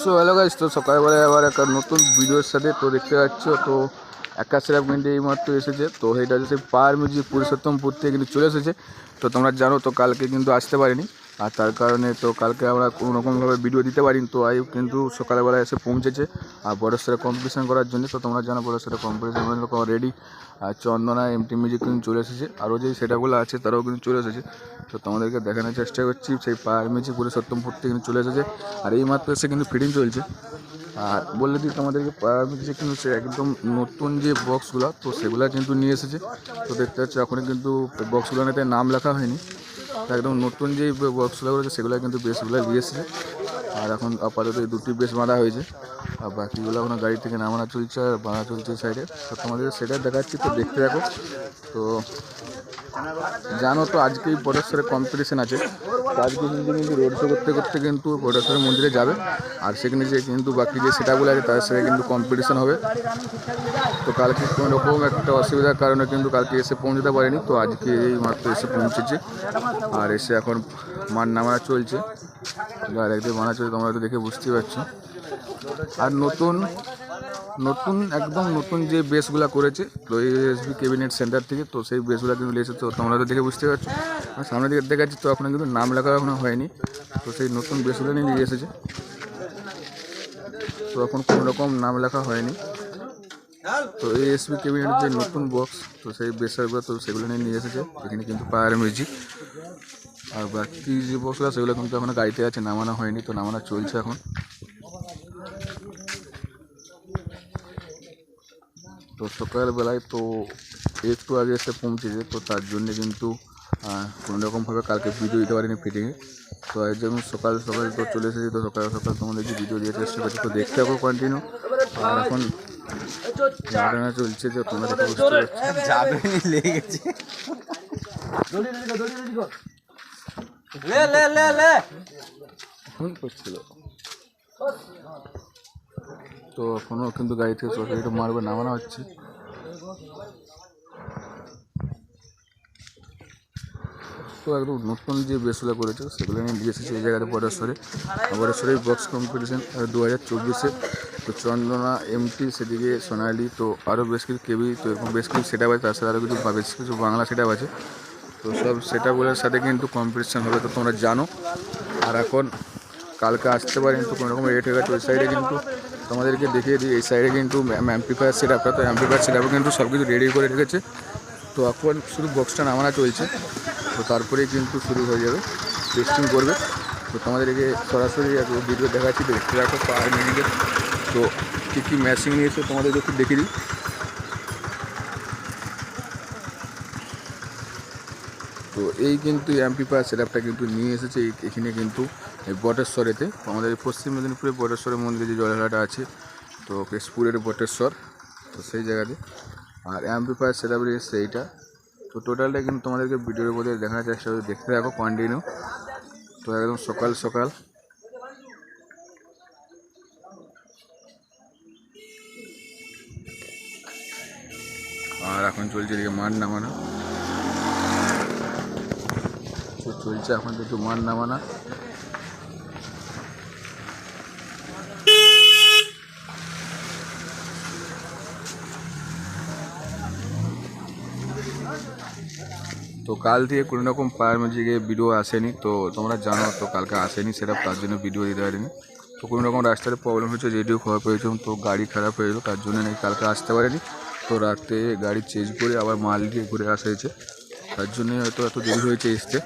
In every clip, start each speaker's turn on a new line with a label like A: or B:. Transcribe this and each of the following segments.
A: So hello guys তো সকালবেলায় আবার একটা নতুন ভিডিওর সাথে তো দেখতে পাচ্ছ, তো আকাশের মিনিটে এই মাত্র এসেছে। তো এটা হচ্ছে পার মিউজিক পুরুষোত্তমপুর থেকে কিন্তু চলে এসেছে। তো তোমরা জানো, তো কালকে কিন্তু আসতে পারিনি। আর তার কারণে তো কালকে আমরা কোনো রকমভাবে ভিডিও দিতে পারিনি, তো আই কিন্তু সকালবেলা এসে পৌঁছেছে। আর বড় সেরা কম্পিটিশন করার জন্য তো তোমরা জানো বড় সেরা কম্পিটিশন রেডি আর চন্দনা এমটি মিউজিক কিন্তু চলে এসেছে। আরও যে সেটাগুলো আছে তারাও কিন্তু চলে এসেছে। তো তোমাদেরকে দেখানোর চেষ্টা করছি, সেই পার মিউজিক পুরুষোত্তমপুর থেকে কিন্তু চলে এসেছে। আর এই মাত্র এসে কিন্তু ফিটিং চলছে। আর বলে দিই তোমাদেরকে পার মিউজিক কিন্তু সে একদম নতুন যে বক্সগুলো তো সেগুলো কিন্তু নিয়ে এসেছে। তো দেখতে পাচ্ছি এখন কিন্তু বক্সগুলোতে নাম লেখা হয়নি। একদম নতুন যে বক্সগুলো রয়েছে সেগুলো কিন্তু বেসগুলো বেশ এসেছে আর এখন আপাতত এই দুটি বেস বাঁধা হয়েছে। আর বাকিগুলো এখনও গাড়ি থেকে নামানো চলছে আর বাঁধা চলছে সাইডে তো তোমাদের সেটা দেখাচ্ছি, তো দেখতে থাকো। তো জানো তো আজকেই বটেশ্বরের কম্পিটিশন আছে। আজকে কিন্তু কিন্তু রোড শো করতে করতে কিন্তু বটেশ্বরের মন্দিরে যাবে। আর সেখানে যে কিন্তু বাকি যে সেটাগুলো আছে, তার সাথে কিন্তু কম্পিটিশন হবে। তো কালকে কোনো রকম একটা অসুবিধার কারণে কিন্তু কালকে এসে পৌঁছতে পারিনি। তো আজকে এই মাত্র এসে পৌঁছেছে। আর এসে এখন মান নামানো চলছে। আর একদিন বানা চলছে, তোমরা তো দেখে বুঝতেই পারছ। আর নতুন নতুন, একদম নতুন যে বেসগুলো করেছে, তো এসবি ক্যাবিনেট সেন্টার থেকে, তো সেই বেসগুলো কিন্তু লেগেছে তো তোমরা তো দেখে বুঝতে পারছ। আর সামনে দিকে দেখা যাচ্ছে তো এখনও কিন্তু নাম লেখা এখনও হয়নি, তো সেই নতুন বেসগুলো নিয়ে এসেছে। তো এখন কোনো রকম নাম লেখা হয়নি। তো এই এসবি ক্যাবিনেটের যে নতুন বক্স তো সেই বেসারগুলো তো সেগুলো নিয়ে নিয়ে এসেছে, এখানে কিন্তু পায়ার মিউজিক আর বাকি যে বক্সগুলো সেগুলো কিন্তু এখনও গাড়িতে আছে, নামানো হয়নি, তো নামানো চলছে এখন। তো সকালবেলায় তো একটু আগে এসে পৌঁছেছে তো তার জন্য কিন্তু আহ, কোনো রকমভাবে কালকে ভিডিও দিতে পারিনি ফিটিংয়ে তো আজ যেমন সকাল সকাল তো চলে এসেছি তো সকাল সকাল তোমাদেরকে ভিডিও দিয়ে চেষ্টা করছি তো দেখতে থাকো কন্টিনিউ আর এখন ঘটনা চলছে যে তোমরা দেখে
B: যাবে লেগে লে লে লে লে।
A: ফোন করছিল। তো এখনও কিন্তু গাড়ি থেকে একটু মারবে, নামানো হচ্ছে। তো একদম নতুন যে বেসগুলো করেছে, সেগুলো নিয়ে দিয়ে এসেছি এই জায়গাতে বটেশ্বরে বটেশ্বরে বক্স কম্পিটিশন দু হাজার চব্বিশে। তো চন্দনা এমটি সেদিকে সোনালি, তো আরও বেশ কিছু কেবি তো এরকম বেশ কিছু সেট আছে, তার সাথে আরও কিছু বেশ কিছু বাংলা সেট আছে। তো সব সেটাগুলোর সাথে কিন্তু কম্পিটিশন হবে, তো তোমরা জানো। আর এখন কালকে আসতে পারেন তো কোনো রকম রেট হয়ে গেছে ওই সাইডে কিন্তু তোমাদেরকে দেখিয়ে দিই, এই সাইডে কিন্তু অ্যাম্পিফায়ার সেট আপটা তো অ্যাম্পিফায়ার সেট কিন্তু সব কিছু রেডি করে রেখেছে। তো এখন শুধু বক্সটা নামানা চলছে, তো তারপরেই কিন্তু শুরু হয়ে যাবে টেস্টিং করবে। তো তোমাদেরকে সরাসরি ভিডিও দেখাচ্ছি, দেখতে রাখো তো কী কী ম্যাচিং নিয়েছে তোমাদেরকে একটু দেখিয়ে দিই। তো এই কিন্তু অ্যাম্পিফায়ার সেটআপটা কিন্তু নিয়ে এসেছে এখানে কিন্তু বটেশ্বরেতে। আমাদের পশ্চিম মেদিনীপুরে বটেশ্বরের মন্দিরে যে জলাশয়টা আছে, তো কেশপুরের বটেশ্বর, তো সেই জায়গাতে। আর অ্যাম্পিফায়ার সেটআপ এসেছে এইটা। তো টোটালটা কিন্তু তোমাদেরকে ভিডিওর মধ্যে দেখানোর চেষ্টা করে দেখতে থাকো কন্টিনিউ তো একদম সকাল সকাল। আর এখন চলছে এদিকে মান নামানো তো চলছে এখন একটু মান নামানা। তো কাল থেকে কোনো রকম পায়ের মিউজিকে ভিডিও আসেনি, তো তোমরা জানো তো কালকে আসেনি সেটা তার জন্য ভিডিও দিতে পারিনি। তো কোনো রকম রাস্তার প্রবলেম হয়েছে রেডিও খারাপ হয়েছে, তো গাড়ি খারাপ হয়েছিল তার জন্য নাকি কালকে আসতে পারেনি। তো রাতে গাড়ি চেঞ্জ করে আবার মাল দিয়ে ঘুরে আসা হয়েছে, তার জন্যই হয়তো এত দেরি হয়েছে আসতে।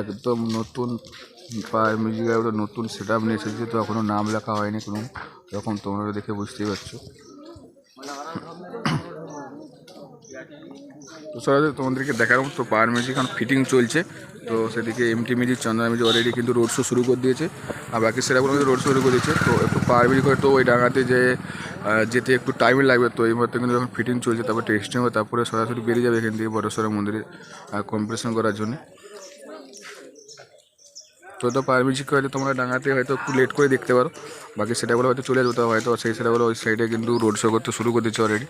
A: একদম নতুন পায়ের মিউজিক একটা নতুন সেট আপ নিয়ে এসেছে, তো এখনও নাম লেখা হয়নি কোনো। এরকম তোমরা দেখে বুঝতেই পারছ। তো সরাসরি তোমাদেরকে দেখালাম। তো পাওয়ার মিউজিক এখন ফিটিং চলছে। তো সেদিকে MT music Chandana music already কিন্তু রোড শো শুরু করে দিয়েছে। আর বাকি সেটাগুলো রোড শো শুরু করে দিয়েছে। তো একটু পাওয়ার মিউজিক হয়তো ওই ডাঙাতে যে যেতে একটু টাইম লাগবে। তো এই মুহূর্তে কিন্তু যখন ফিটিং চলছে। তারপর টেস্টিং হবে তারপরে সরাসরি বেরিয়ে যাবে এখান থেকে বড়েশ্বর মন্দিরে কম্পিটিশন করার জন্য। তো তো পাওয়ার মিউজিক হয়তো তোমরা ডাঙাতে হয়তো একটু লেট করে দেখতে পারো। বাকি সেটাগুলো হয়তো চলে যেতে হয়তো সেই সেটাগুলো ওই সাইডে কিন্তু রোড শো করতে শুরু করে দিচ্ছে অলরেডি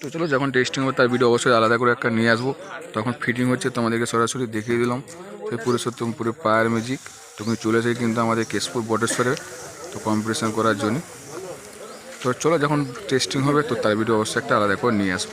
A: তো চলো, যখন টেস্টিং হবে তার ভিডিও অবশ্যই আলাদা করে একটা নিয়ে আসব। তখন ফিটিং হচ্ছে, তোমাদেরকে সরাসরি দেখিয়ে দিলাম। সেই পুরো পুরো পায়ের ম্যাজিক তখন চলে এসে কিন্তু আমাদের কেশপুর বটেশ্বরে, তো কম্পিটিশান করার জন্য। তো চলো, যখন টেস্টিং হবে, তো তার ভিডিও অবশ্যই একটা আলাদা করে নিয়ে আসব।